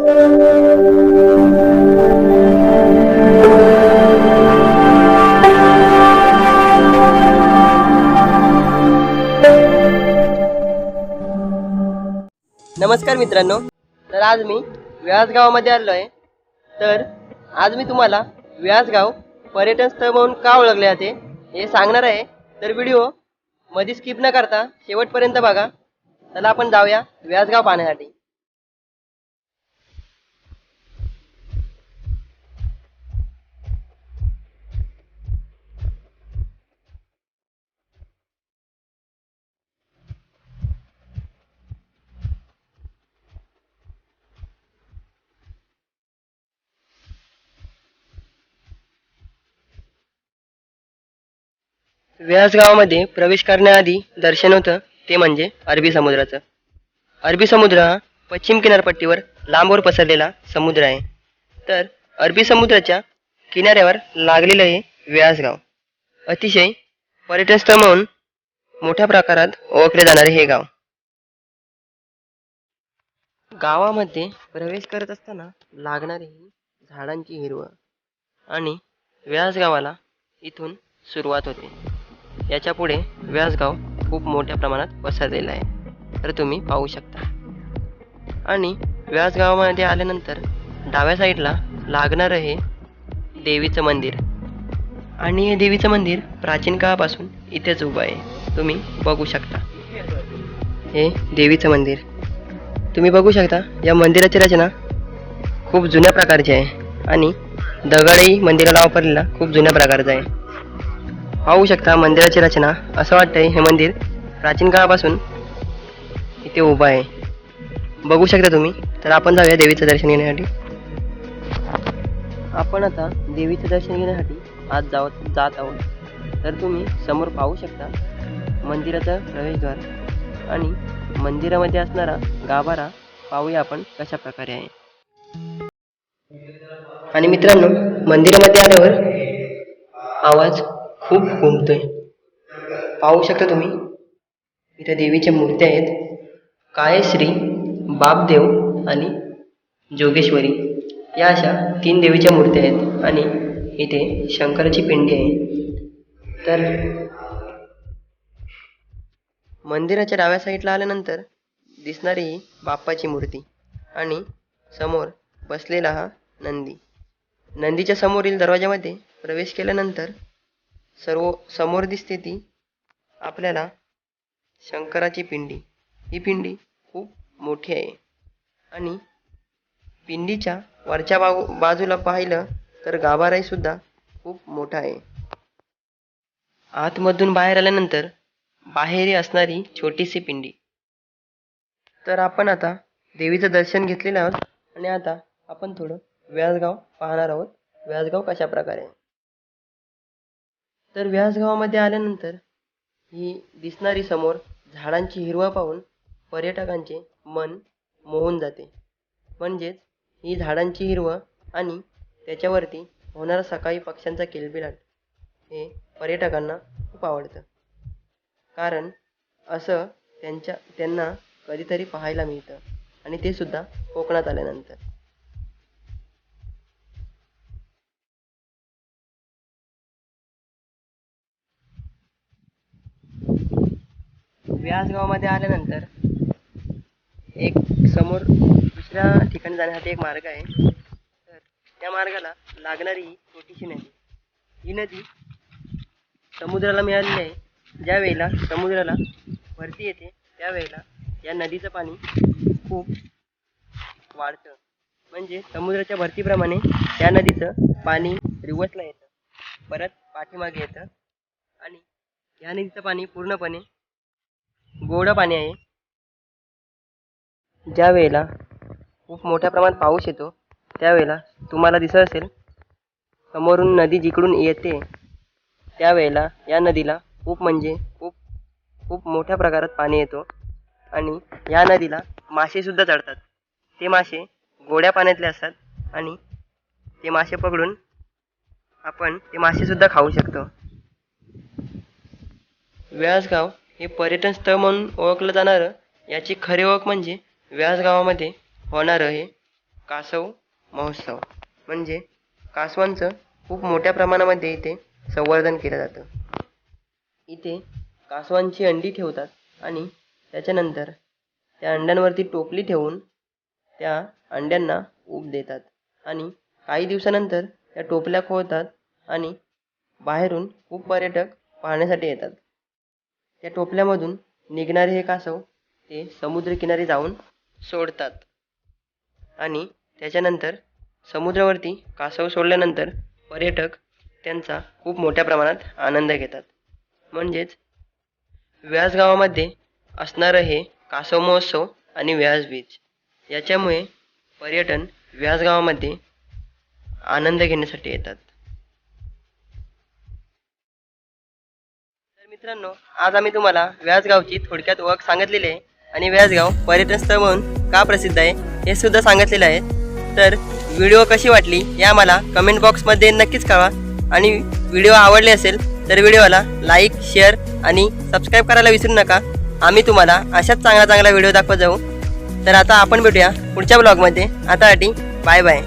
नमस्कार मित्रांनो. तर आज मी व्यास गावामध्ये आलो आहे तर आज मी तुम्हाला व्यासगाव पर्यटन स्थळ म्हणून का ओळखले जाते हे सांगणार आहे. तर व्हिडिओमध्ये स्किप न करता शेवटपर्यंत बघा. चला आपण जाऊया व्यासगाव पाहण्यासाठी. व्यास गावामध्ये प्रवेश करण्याआधी दर्शन होतं ते म्हणजे अरबी समुद्राचं. अरबी समुद्र हा पश्चिम किनारपट्टीवर लांबवर पसरलेला समुद्र आहे. तर अरबी समुद्राच्या किनाऱ्यावर लागलेलं हे व्यासगाव. अतिशय पर्यटनस्थळ म्हणून मोठ्या प्रकारात ओळखले जाणारे हे गाव. गावामध्ये प्रवेश करत असताना लागणारी ही झाडांची हिरवळ आणि व्यास गावाला इथून सुरुवात होते. याच्यापुढे व्यासगाव खूप मोठ्या प्रमाणात पसरलेलं आहे. तर तुम्ही पाहू शकता. आणि व्यासगावामध्ये आल्यानंतर डाव्या साईडला लागणारं हे देवीचं मंदिर. आणि हे देवीचं मंदिर प्राचीन काळापासून इथेच उभं आहे. तुम्ही बघू शकता. हे देवीचं मंदिर. तुम्ही बघू शकता या मंदिराची रचना खूप जुन्या प्रकारची आहे. आणि दगडही मंदिराला वापरलेला खूप जुन्या प्रकारचा आहे. पाहू शकता मंदिराची रचना. असं वाटतंय हे मंदिर प्राचीन काळापासून इथे उभं आहे. बघू शकता तुम्ही. तर आपण जाऊया देवीचं दर्शन घेण्यासाठी. आपण आता देवीचं दर्शन घेण्यासाठी आज जाव जात आहोत. तर तुम्ही समोर पाहू शकता मंदिराचं प्रवेशद्वार आणि मंदिरामध्ये असणारा गाभारा पाहूया आपण कशा प्रकारे आहे. आणि मित्रांनो मंदिरामध्ये आल्यावर आवाज खूप घुमतोय पाहू शकता तुम्ही इथे देवीच्या मूर्त्या आहेत. कायश्री बापदेव आणि जोगेश्वरी. या अशा तीन देवीच्या मूर्त्या आहेत आणि इथे शंकराची पिंडी आहे. तर मंदिराच्या डाव्या साईडला आल्यानंतर दिसणारी ही बाप्पाची मूर्ती आणि समोर बसलेला हा नंदी. नंदीच्या समोरील दरवाजामध्ये प्रवेश केल्यानंतर सर्व समोर दिसते ती आपल्याला शंकराची पिंडी. ही पिंडी खूप मोठी आहे. आणि पिंडीच्या वरच्या बाजू बाजूला पाहिलं तर गाभाराही सुद्धा खूप मोठा आहे. आतमधून बाहेर आल्यानंतर बाहेरही असणारी छोटीशी पिंडी. तर आपण आता देवीचं दर्शन घेतलेलं आहोत आणि आता आपण थोडं व्यासगाव पाहणार आहोत. व्यासगाव कशा प्रकारे आहे? तर व्यासगावामध्ये आल्यानंतर ही दिसणारी समोर झाडांची हिरवा पाहून पर्यटकांचे मन मोहून जाते. म्हणजेच ही झाडांची हिरवळ आणि त्याच्यावरती होणारा सकाळी पक्ष्यांचा किलबिलाट हे पर्यटकांना खूप आवडतं. कारण असं त्यांच्या त्यांना कधीतरी पाहायला मिळतं आणि ते सुद्धा कोकणात आल्यानंतर. व्यासगावमध्ये आल्यानंतर एक समोर दुसऱ्या ठिकाणी जाण्यासाठी एक मार्ग आहे. तर त्या मार्गाला लागणारी ही छोटीशी नदी. ही नदी समुद्राला मिळालेली आहे. ज्या वेळेला समुद्राला भरती येते त्यावेळेला या नदीचं पाणी खूप वाढतं. म्हणजे समुद्राच्या भरतीप्रमाणे त्या नदीचं पाणी रिवर्सला येतं. परत पाठीमागे येतं. आणि या नदीचं पाणी पूर्णपणे गोडं पाणी आहे. ज्या वेळेला खूप मोठ्या प्रमाणात पाऊस येतो त्यावेळेला तुम्हाला दिसत असेल समोरून नदी जिकडून येते त्यावेळेला या नदीला खूप म्हणजे खूप खूप मोठ्या प्रकारात पाणी येतो आणि या नदीला मासेसुद्धा चढतात. ते मासे गोड्या पाण्यातले असतात आणि ते मासे पकडून आपण ते मासेसुद्धा खाऊ शकतो. व्यासगाव हे पर्यटन स्थळ म्हणून ओळखलं जाणारं याची खरी ओळख म्हणजे व्यासगावामध्ये होणारं हे कासव महोत्सव. म्हणजे कासवांचं खूप मोठ्या प्रमाणामध्ये इथे संवर्धन केलं जातं. इथे कासवांची अंडी ठेवतात आणि त्याच्यानंतर त्या अंड्यांवरती टोपली ठेवून त्या अंड्यांना ऊब देतात आणि काही दिवसानंतर त्या टोपल्या खोळतात आणि बाहेरून खूप पर्यटक पाहण्यासाठी येतात. त्या टोपल्यामधून निघणारे हे कासव ते समुद्रकिनारी जाऊन सोडतात. आणि त्याच्यानंतर समुद्रावरती कासव सोडल्यानंतर पर्यटक त्यांचा खूप मोठ्या प्रमाणात आनंद घेतात. म्हणजेच व्यास गावामध्ये असणारं हे कासव महोत्सव आणि व्यास बीच याच्यामुळे पर्यटन व्यास गावामध्ये आनंद घेण्यासाठी येतात तर मित्रांनो आज आम्ही तुम्हाला व्यासगावची थोडक्यात ओळख सांगितलेली आहे. आणि व्यासगाव पर्यटन स्थळ म्हणून का प्रसिद्ध आहे हे सुद्धा सांगितलेलं आहे. तर व्हिडिओ कशी वाटली या मला कमेंट बॉक्समध्ये नक्कीच कळवा. आणि व्हिडिओ आवडले असेल तर व्हिडिओला लाईक शेअर आणि सबस्क्राईब करायला विसरू नका. आम्ही तुम्हाला अशाच चांगला चांगला व्हिडिओ दाखवत जाऊ. तर आता आपण भेटूया पुढच्या ब्लॉगमध्ये आतासाठी बाय बाय